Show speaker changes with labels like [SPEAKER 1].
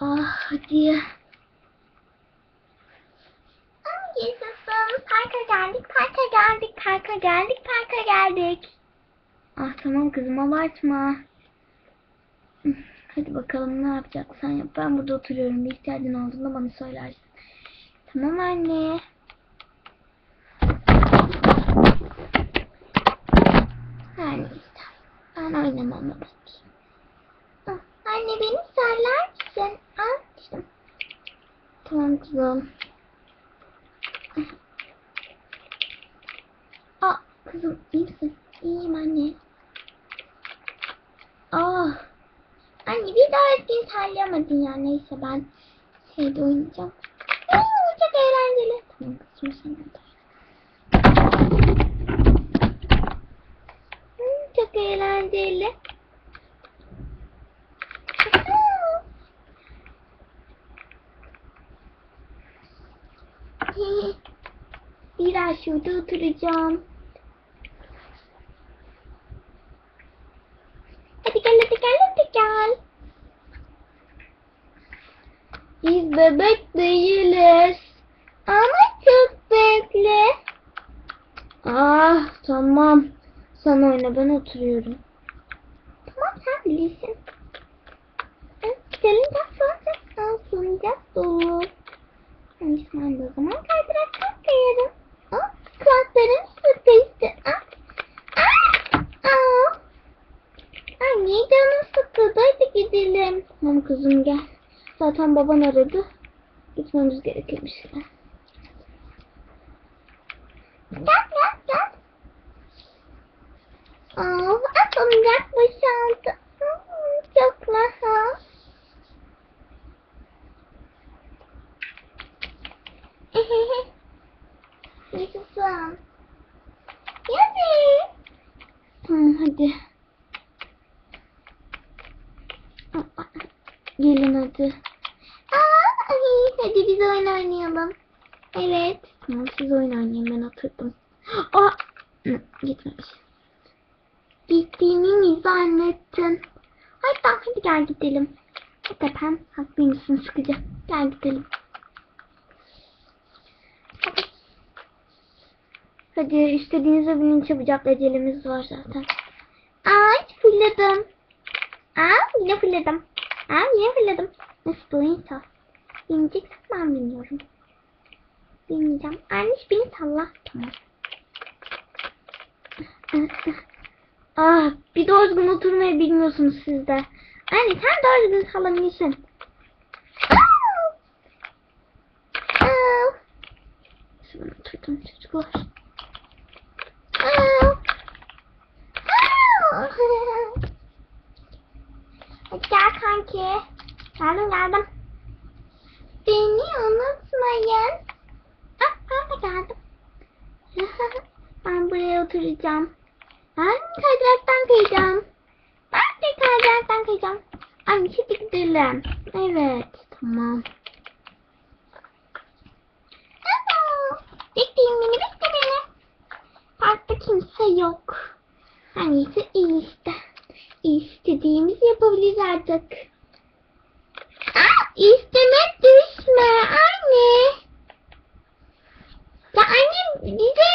[SPEAKER 1] Ah hadi.
[SPEAKER 2] Yaşasın. Parka geldik, parka geldik, parka geldik, parka geldik.
[SPEAKER 1] Ah tamam kızım abartma. Hadi bakalım ne yapacaksan yap. Ben burada oturuyorum. Bir ihtiyacın olduğunda bana söylersin. Tamam anne. Her neyse. Ben oynamam da
[SPEAKER 2] Ah, Anne beni sarlar mısın? Al işte.
[SPEAKER 1] Tamam kızım. Aa kızım iyi misin?
[SPEAKER 2] İyiyim anne.
[SPEAKER 1] Ah
[SPEAKER 2] Anne bir daha etkin sallayamadın ya. Neyse ben şeyde oynayacağım. Oo, çok eğlenceli.
[SPEAKER 1] tamam kızım sen de.
[SPEAKER 2] Hmm, çok eğlenceli. Biraz şurada oturacağım. Hadi gel hadi gel hadi gel.
[SPEAKER 1] Biz bebek değiliz.
[SPEAKER 2] Ama çok bekle.
[SPEAKER 1] Ah tamam. Sen oyna ben oturuyorum.
[SPEAKER 2] Tamam sen bilirsin. Gidelim de sonra al sonucak dolu. Sen o zaman kaydıraktan kayarım. Aa, kulaklarım sıkıştı. Aa, aa, aa. Anne canım sıkıldı hadi gidelim.
[SPEAKER 1] Tamam kızım gel. Zaten baban aradı. Gitmemiz gerekirmiş.
[SPEAKER 2] Gel gel gel. Aa, atılacak boşaldı. Hmm, Çok rahat. Yaşasın. Hadi.
[SPEAKER 1] Hı, hadi. Gelin hadi.
[SPEAKER 2] Aa, ay, hadi biz oyun oynayalım. Evet.
[SPEAKER 1] Tamam siz oyun oynayın ben oturdum. Aa! Gitmemiş.
[SPEAKER 2] Gittiğimi mi zannettin? Hatta hadi gel gidelim.
[SPEAKER 1] Hakikaten haklıymışsın sıkıcı.
[SPEAKER 2] Gel gidelim. Hadi.
[SPEAKER 1] Hadi istediğinize binin çabucak ecelimiz var zaten.
[SPEAKER 2] Ay fırladım. Aa yine fırladım. Yine fırladım. Nasıl dolayıysa. Bineceksin ben biniyorum. Bineceğim. Anne beni salla. Tamam.
[SPEAKER 1] Ah bir doğru oturmayı bilmiyorsunuz siz de.
[SPEAKER 2] Anne sen doğru düzgün sallamıyorsun.
[SPEAKER 1] Ben oturdum çocuklar.
[SPEAKER 2] Gel kanki. Geldim geldim. Beni unutmayın. Ah, ben de geldim. ben buraya oturacağım. Ben kaydıraktan kayacağım. Ben de kaydıraktan kayacağım. Anne hadi gidelim.
[SPEAKER 1] Evet tamam.
[SPEAKER 2] Bekleyin beni bekle beni. Parkta kimse yok. En iyisi iyi işte. İstediğimizi yapabiliriz artık. İstemek eh? düşme anne. Ya annem bize